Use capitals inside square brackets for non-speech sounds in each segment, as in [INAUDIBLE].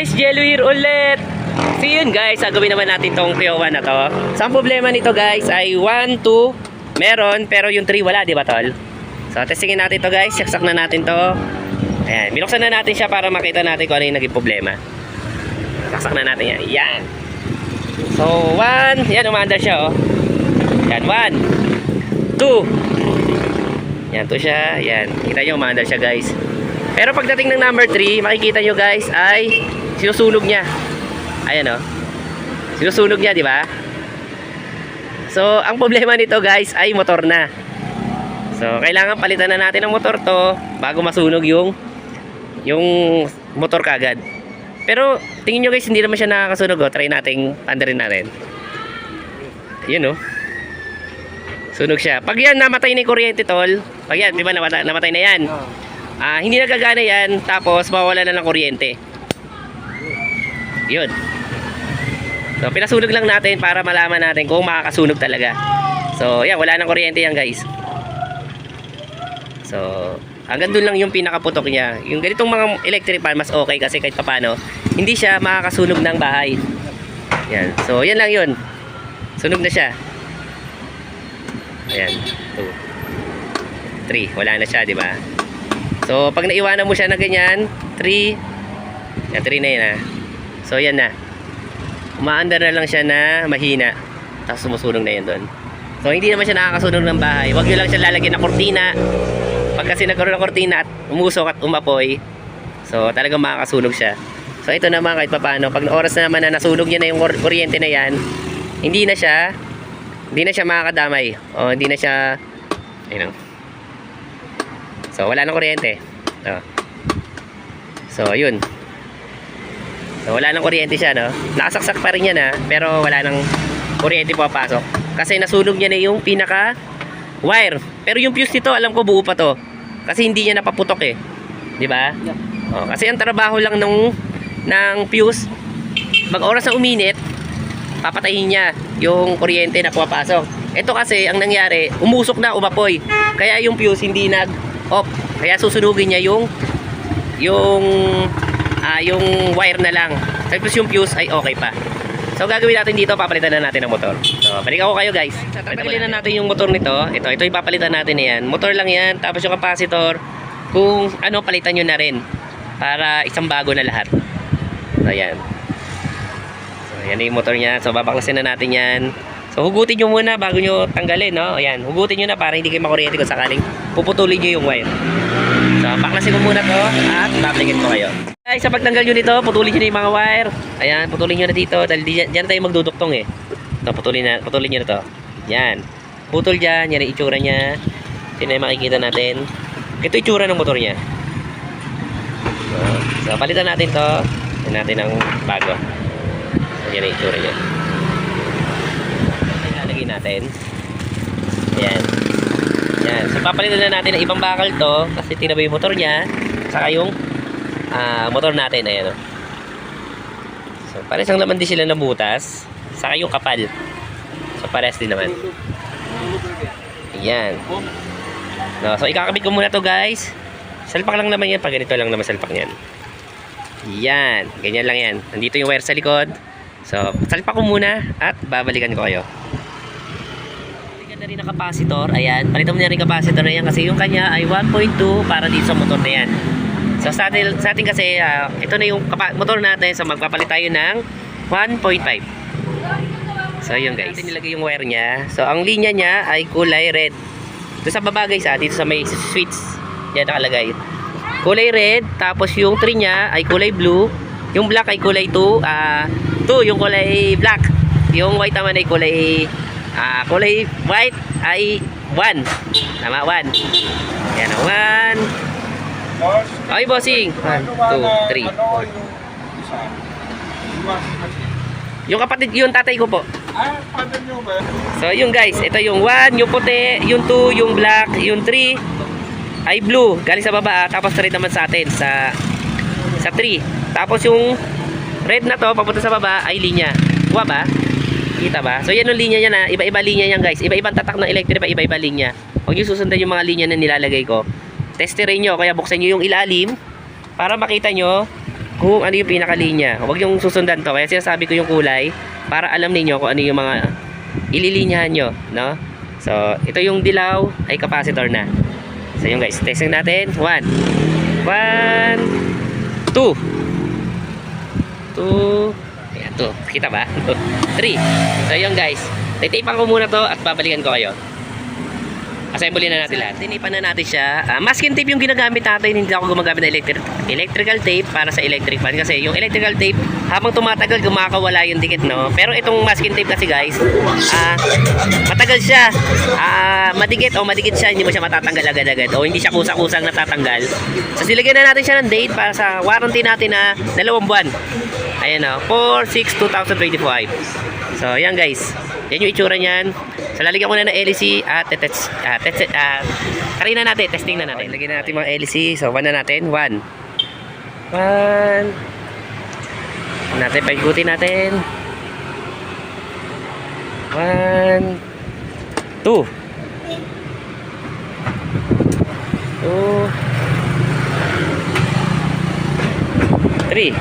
guys, Jelwir ulit. So yun guys, gagawin naman natin tong PO1 na to. So ang problema nito guys ay 1, 2, meron pero yung 3 wala, di ba tol? So testingin natin to guys, saksak na natin to. Ayan, binuksan na natin siya para makita natin kung ano yung naging problema. Saksak na natin yan. Yan. So 1, yan umaandar siya oh. Yan, 1, 2. Yan to siya, yan. Kita nyo umaandar siya guys. Pero pagdating ng number 3, makikita nyo guys ay sinusunog niya. Ayan o. Sinusunog niya, di ba? So, ang problema nito guys ay motor na. So, kailangan palitan na natin ang motor to bago masunog yung yung motor kagad. Pero, tingin nyo guys, hindi naman siya nakakasunog. Oh. Try nating pandarin natin. Yun o. Sunog siya. Pag yan namatay na yung kuryente tol, pag yan, di ba namatay, namatay na yan. Ah, hindi nagagana yan, tapos mawala na ng kuryente. Yun. So, pinasunog lang natin para malaman natin kung makakasunog talaga. So, yan, wala nang kuryente yan, guys. So, hanggang doon lang yung pinakaputok niya. Yung ganitong mga electric fan, mas okay kasi kahit papano, hindi siya makakasunog ng bahay. Yan. So, yan lang yun. Sunog na siya. Ayan. 2. 3. Wala na siya, di ba? So, pag naiwanan mo siya na ganyan, 3. Yan, 3 na yun ah. So, yan na. Umaandar na lang siya na mahina. Tapos sumusunog na yun doon. So, hindi naman siya nakakasunog ng bahay. Huwag nyo lang siya lalagyan ng kortina. Pag kasi nagkaroon ng kortina at umusok at umapoy, so talagang makakasunog siya. So, ito naman kahit papaano, pag oras na naman na nasunog niya na yung kur- kuryente na yan, hindi na siya, hindi na siya makakadamay. O, hindi na siya, ayun o. So, wala nang kuryente. Oh. So, ayun. So, wala nang kuryente siya, no? Nakasaksak pa rin yan, ha? Pero wala nang kuryente papasok. Kasi nasunog niya na yung pinaka wire. Pero yung fuse nito, alam ko buo pa to. Kasi hindi niya napaputok eh. Di ba? Oh, kasi ang trabaho lang nung ng fuse, pag oras na uminit, papatayin niya yung kuryente na pumapasok. Ito kasi, ang nangyari, umusok na, umapoy. Kaya yung fuse hindi nag-off. Kaya susunugin niya yung yung ah, yung wire na lang. Tapos yung fuse ay okay pa. So gagawin natin dito, papalitan na natin ang motor. So, balik ako kayo guys. Tatanggalin na natin yung motor nito. Ito, ito yung papalitan natin na yan. Motor lang yan, tapos yung capacitor, kung ano, palitan nyo na rin. Para isang bago na lahat. So, yan. So, yan yung motor niya. So, babaklasin na natin yan. So, hugutin nyo muna bago nyo tanggalin, no? Ayan, hugutin nyo na para hindi kayo makuryente kung sakaling puputulin nyo yung wire. So, baklasin ko muna to at babalikin ko kayo. Guys, sa pagtanggal nyo nito, putulin nyo na yung mga wire. Ayan, putulin nyo na dito. Dahil di, dyan tayo magduduktong eh. Ito, putulin, na, putulin nyo na to. Yan. Putol dyan. Yan ang itsura niya. Ito yung makikita natin. Ito yung itsura ng motor niya. So, so palitan natin to. Tignan natin ang bago. Yan ang itsura niya. Ilalagay natin. Ayan. Yan. So, papalitan na natin ang ibang bakal to kasi tinaba yung motor niya. Saka yung ah, motor natin. Ayan o. So, pares ang laman din sila ng butas. Saka yung kapal. So, pares din naman. Ayan. No, so, ikakabit ko muna to guys. Salpak lang naman yan. Pag ganito lang naman salpak niyan. Yan. Ganyan lang yan. Nandito yung wire sa likod. So, salpak ko muna at babalikan ko kayo. Rin ang capacitor. Ayan. Palitan mo na rin ang capacitor na yan kasi yung kanya ay 1.2 para dito sa motor na yan. So, sa atin, sa atin kasi, ah, ito na yung motor natin. So, magpapalit tayo ng 1.5. So, yun guys. Natin nilagay yung wire niya. So, ang linya niya ay kulay red. Ito sa baba guys, ah, dito sa may switch. Yan nakalagay. Kulay red, tapos yung tree niya ay kulay blue. Yung black ay kulay 2. Ah, 2 yung kulay black. Yung white naman ay kulay ah, kulay white ay 1. Tama, 1. Yan, 1. Okay, bossing. 1, 2, 3, 4. Yung kapatid, yung tatay ko po. So, yun guys, ito yung 1, yung puti, yung 2, yung black, yung 3 ay blue, galing sa baba, ah. tapos red naman sa atin sa sa 3. Tapos yung red na to, papunta sa baba ay linya. Kuha ba? Kita ba? So, yan yung linya niya na, iba-iba linya yan guys. Iba-ibang tatak ng electric pa, iba-iba linya. Huwag nyo susundan yung mga linya na nilalagay ko. Testerin nyo, kaya buksan nyo yung ilalim para makita nyo kung ano yung pinakalinya. Huwag yung susundan to. Kaya sinasabi ko yung kulay para alam ninyo kung ano yung mga ililinyahan nyo. No? So, ito yung dilaw ay capacitor na. So, yun guys. Testing natin. 1. 1. 2. 2. Ayan, 2. Kita ba? [LAUGHS] 3. So, yun guys. Titipan ko muna to at babalikan ko kayo. Assemble na natin lahat. Tinipan na natin siya. Ah, masking tape yung ginagamit natin. Hindi ako gumagamit ng electric, electrical tape para sa electric fan. Kasi yung electrical tape, habang tumatagal, gumakawala yung dikit, no? Pero itong masking tape kasi, guys, ah, matagal siya. Ah, madikit o madikit siya, hindi mo siya matatanggal agad-agad. O hindi siya kusang-kusang natatanggal. So, silagyan na natin siya ng date para sa warranty natin na dalawang buwan. Ayan o, 4-6-2025. So, yan guys. Yan yung itsura niyan. So, lalagyan ko na ng LEC at test, uh, test, uh, try na natin, testing na natin. Lagyan na natin mga LEC. So, 1 na natin. 1. 1. Natin, paigutin natin. 1. 2. 2. 3.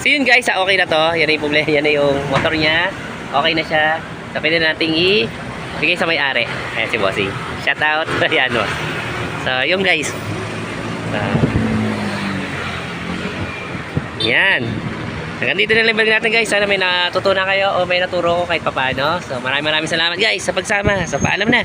So yun guys, ah, okay na to. Yan na yung problema. Yan na yung motor niya. Okay na siya. So pwede na nating i-bigay sa may-ari. Ayan si Bossing. Shout out. [LAUGHS] Ayan o. So yun guys. Ah. yan. Hanggang dito na lang vlog natin guys. Sana may natutunan kayo o may naturo ko kahit papaano. So maraming maraming salamat guys sa pagsama. So paalam na.